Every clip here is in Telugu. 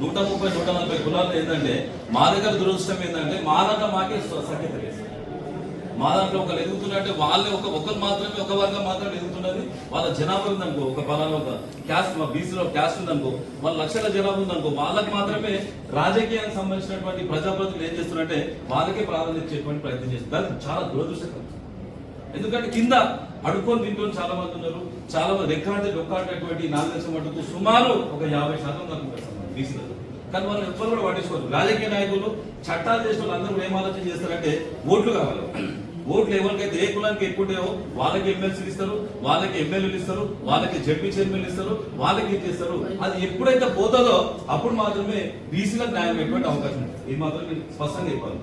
నూట ముప్పై నూట నలభై కులాలు ఏంటంటే మా దగ్గర దురదృష్టం ఏంటంటే మా దాంట్లో మాకే సఖ్యత లేదు. మా దాంట్లో ఒకరు ఎదుగుతున్నట్టే వాళ్ళే ఒక ఒకరు మాత్రమే ఒక వర్గం మాత్రమే ఎదుగుతున్నది. వాళ్ళ జనాభా ఉందనుకో ఒక పలానా ఒక క్యాస్ట్ మా బీసీలో క్యాస్ట్ ఉందనుకో వాళ్ళ లక్షల జనాభా ఉందనుకో వాళ్ళకి మాత్రమే రాజకీయానికి సంబంధించినటువంటి ప్రజాప్రతినిధులు ఏం చేస్తున్నారంటే వాళ్ళకే ప్రాధాన్యత ఇచ్చేటువంటి ప్రయత్నం చేస్తారు దానికి చాలా దురదృష్టకరం. ఎందుకంటే కింద అడుక్కొని తింటున్న చాలా మంది ఉన్నారు. చాలా మంది రెక్కాంటి డొక్కాటటువంటి నాలుగు లక్షల మటుకు సుమారు ఒక యాభై శాతం దాకా ఉంటారు కానీ వాళ్ళు ఎవ్వరు కూడా పట్టించుకోరు. రాజకీయ నాయకులు చట్టాలు చేసిన అందరూ ఏం ఆలోచన చేస్తారంటే ఓట్లు కావాలి. ఓట్లు ఎవరికైతే ఏ కులానికి ఎక్కువ ఉంటాయో వాళ్ళకి ఎమ్మెల్సీలు ఇస్తారు వాళ్ళకి ఎమ్మెల్యేలు ఇస్తారు వాళ్ళకి జడ్పీ చైర్మన్లు ఇస్తారు వాళ్ళకి ఇది చేస్తారు. అది ఎప్పుడైతే పోతుందో అప్పుడు మాత్రమే బీసీలకు న్యాయం ఎటువంటి అవకాశం ఉంది. ఇది మాత్రం నేను స్పష్టంగా చెప్పాలి.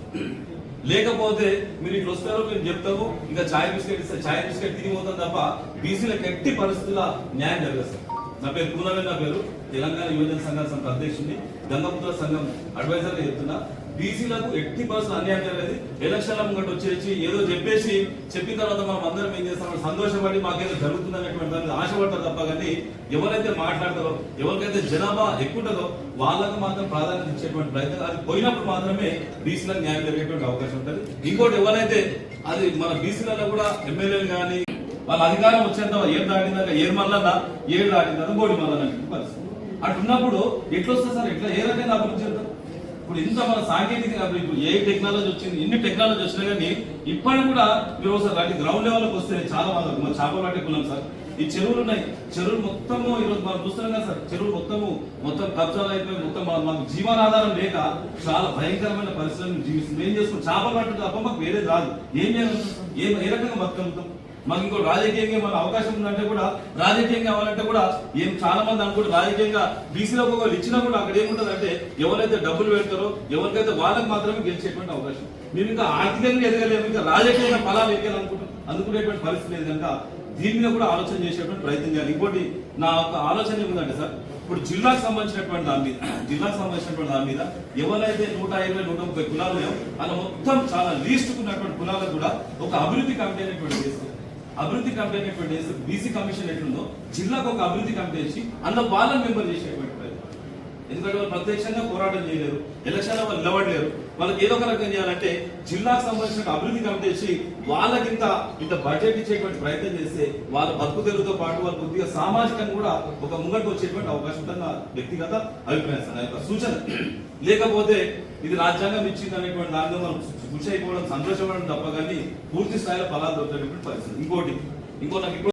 లేకపోతే మీరు ఇట్లా వస్తారో మీరు చెప్తాము. ఇంకా ఛాయ్ బిస్కెట్ ఇస్తే ఛాయ్ బిస్కెట్ తిరిగి పోతాం తప్ప బీసీలకు ఎట్టి పరిస్థితుల న్యాయం జరగదు సార్. నా పేరు పూనవే నా పేరు తెలంగాణ యువజన సంఘాల సంఘ అధ్యక్షుడిని. గంగపుత్ర సంఘం అడ్వైజర్ చెప్తున్నా. బీసీలకు ఎట్టి పరిస్థితులు అన్యాయం జరగదు ఎలక్షన్ల ముంగట వచ్చేసి ఏదో చెప్పేసి చెప్పిన తర్వాత మనం అందరం ఏం చేస్తాం? సంతోషపడి మాకేదో జరుగుతుంది అనేటువంటి దానికి ఆశపడతారు తప్ప కానీ ఎవరైతే మాట్లాడతారో ఎవరికైతే జనాభా ఎక్కువ ఉంటుందో వాళ్ళకు మాత్రం ప్రాధాన్యత ఇచ్చేటువంటి ప్రయత్నం అది పోయినప్పుడు మాత్రమే బీసీలకు న్యాయం జరిగేటువంటి అవకాశం ఉంటుంది. ఇంకోటి ఎవరైతే అది మన బీసీలలో కూడా ఎమ్మెల్యేలు కానీ వాళ్ళ అధికారం వచ్చేంత ఏం దాటిందాక ఏడు మల్లన్నా ఏడు దాటిందా గోడి మల్లన్న పరిస్థితి. అటున్నప్పుడు ఎట్లా వస్తుంది సార్ ఎట్లా ఏ రకంగా అభివృద్ధి చెందాం ఇప్పుడు ఇంత మన సాంకేతిక ఇప్పుడు ఏ టెక్నాలజీ వచ్చింది ఎన్ని టెక్నాలజీ వచ్చినా కానీ ఇప్పటికి కూడా మీరు ఒకసారి అలాంటి గ్రౌండ్ లెవెల్కి వస్తే చాలా బాగా మన చేపలు పట్టేకున్నాం సార్. ఈ చెరువులు ఉన్నాయి. చెరువులు మొత్తము ఈరోజు మనం చూస్తున్నాం కదా సార్ చెరువులు మొత్తము మొత్తం కబ్జాలు అయిపోయి మొత్తం మా- మాకు జీవనాధారం లేక చాలా భయంకరమైన పరిస్థితులను జీవిస్తుంది ఏం చేసుకుని చేపలు పట్టడం తప్ప మాకు వేరేది రాదు. ఏం చేయాలి? ఏ ఏ రకంగా బతకగలుగుతాం? మాకు ఇంకో రాజకీయంగా మన అవకాశం ఉందంటే కూడా రాజకీయంగా అవ్వాలంటే కూడా ఏం చాలా మంది అనుకుంటే రాజకీయంగా బీసీలో ఒకరు ఇచ్చినా కూడా అక్కడ ఏముంటది అంటే ఎవరైతే డబ్బులు పెడతారో ఎవరికైతే వాళ్ళకి మాత్రమే గెలిచేటువంటి అవకాశం. మేము ఇంకా ఆర్థికంగా ఎదగలేము ఇంకా రాజకీయంగా ఫలాలు ఎదగాలనుకుంటాం అందుకునేటువంటి పరిస్థితి లేదు కనుక దీని మీద కూడా ఆలోచన చేసేటువంటి ప్రయత్నం చేయాలి. ఇంకోటి నా ఒక ఆలోచన ఏముందంటే సార్ ఇప్పుడు జిల్లాకు సంబంధించినటువంటి దాని మీద జిల్లాకు సంబంధించినటువంటి దాని మీద ఎవరైతే నూట ఇరవై నూట ముప్పై కులాలు ఉన్నాయో అలా మొత్తం చాలా లీస్ట్ ఉన్నటువంటి కులాలకు కూడా ఒక అభివృద్ధి కమిటీ అనేటువంటి చేస్తారు అభివృద్ధి కమిటీ అనేటువంటి బీసీ కమిషన్ ఎట్లుందో జిల్లాకు ఒక అభివృద్ధి కమిటీ వేసి అందులో వాళ్ళని మెంబర్ చేసేటువంటి ఎందుకంటే వాళ్ళు ప్రత్యక్షంగా పోరాటం చేయలేరు. ఎలక్షన్లో వాళ్ళు నిలబడలేరు. వాళ్ళకి ఏదో ఒక రకం చేయాలంటే జిల్లాకు సంబంధించిన అభివృద్ధి కమిటీ చేసి వాళ్ళకింత ఇంత బడ్జెట్ ఇచ్చేటువంటి ప్రయత్నం చేస్తే వాళ్ళ బతుకు పాటు వాళ్ళ కొద్దిగా సామాజికంగా కూడా ఒక ముంగట్టు వచ్చేటువంటి అవకాశం ఉందన్న వ్యక్తిగత అభిప్రాయం సార్ యొక్క సూచన. లేకపోతే ఇది రాజ్యాంగం ఇచ్చింది అనేటువంటి దానిలో మనం కృషి అయిపోవడం సంతోషపడడం తప్ప కానీ పూర్తి స్థాయిలో ఫలాలు దొరికేటువంటి పరిస్థితి. ఇంకోటి ఇంకో నాకు ఇప్పుడు